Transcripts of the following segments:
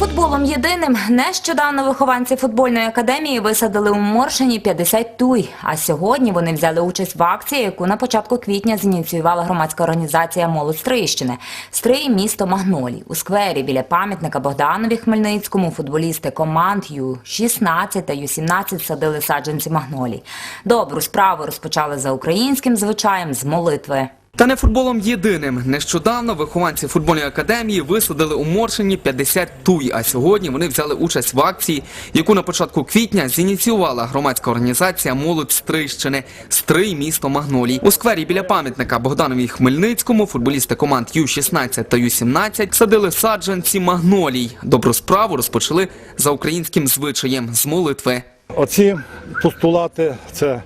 футболом єдиним нещодавно вихованці футбольної академії висадили у Моршині 50 туй. А сьогодні вони взяли участь в акції, яку на початку квітня зініціювала громадська організація Молодь Стрийщини. Стрий місто Магнолій. У сквері біля пам'ятника Богданові Хмельницькому футболісти команд Ю-16 та Ю-17 садили саджанці Магнолій. Добру справу розпочали за українським звичаєм з молитви. Та не футболом єдиним. Нещодавно вихованці футбольної академії висадили у Моршині 50 туй, а сьогодні вони взяли участь в акції, яку на початку квітня зініціювала громадська організація Молодь Стрийщини Стрий місто Магнолій. У сквері біля пам'ятника Богданові Хмельницькому футболісти команд Ю-16 та Ю-17 садили саджанці Магнолій. Добру справу розпочали за українським звичаєм з молитви. Оці постулати це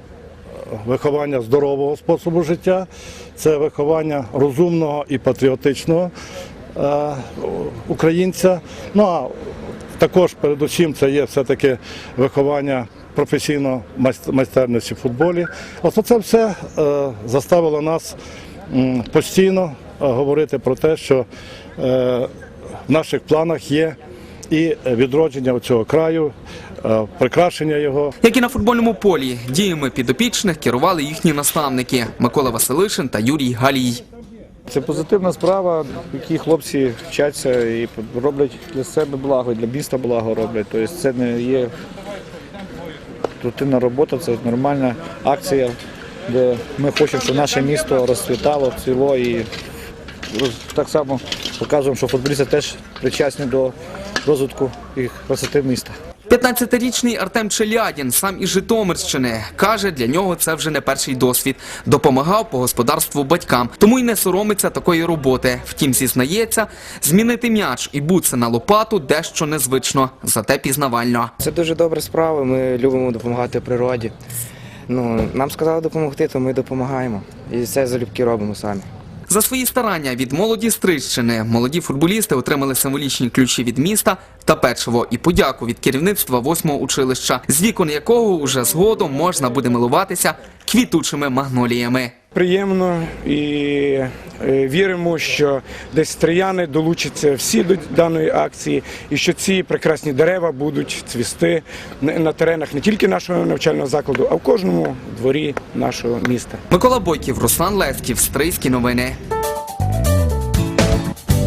виховання здорового способу життя, це виховання розумного і патріотичного е, українця. Ну а також передусім це є все-таки виховання професійної майст- майстерності в футболі. От це все е, заставило нас постійно е, говорити про те, що в наших планах є і відродження цього краю, е, прикрашення його. Як і на футбольному полі, діями підопічних керували їхні наставники Микола Василишин та Юрій Галій. Це позитивна справа, в якій хлопці вчаться і роблять для себе благо, для міста благо роблять. Тобто це не є рутинна робота, це нормальна акція, де ми хочемо, щоб наше місто розцвітало, цвіло і так само показуємо, що футболісти теж причасні до розвитку і красоти міста. 15-річний Артем Челядін, сам із Житомирщини, каже, для нього це вже не перший досвід. Допомагав по господарству батькам, тому й не соромиться такої роботи. Втім, зізнається, змінити м'яч і бутси на лопату дещо незвично, зате пізнавально. Це дуже добра справа. Ми любимо допомагати природі. Ну, нам сказали допомогти, то ми допомагаємо. І це залюбки робимо самі. За свої старання від молоді Стрищини молоді футболісти отримали символічні ключі від міста та першого і подяку від керівництва восьмого училища, з вікон якого уже згодом можна буде милуватися квітучими магноліями. приємно і е, віримо, що десь стріяни долучаться всі до даної акції, і що ці прекрасні дерева будуть цвісти на теренах не тільки нашого навчального закладу, а в кожному дворі нашого міста. Микола Бойків, Руслан Левків, Стрийські новини.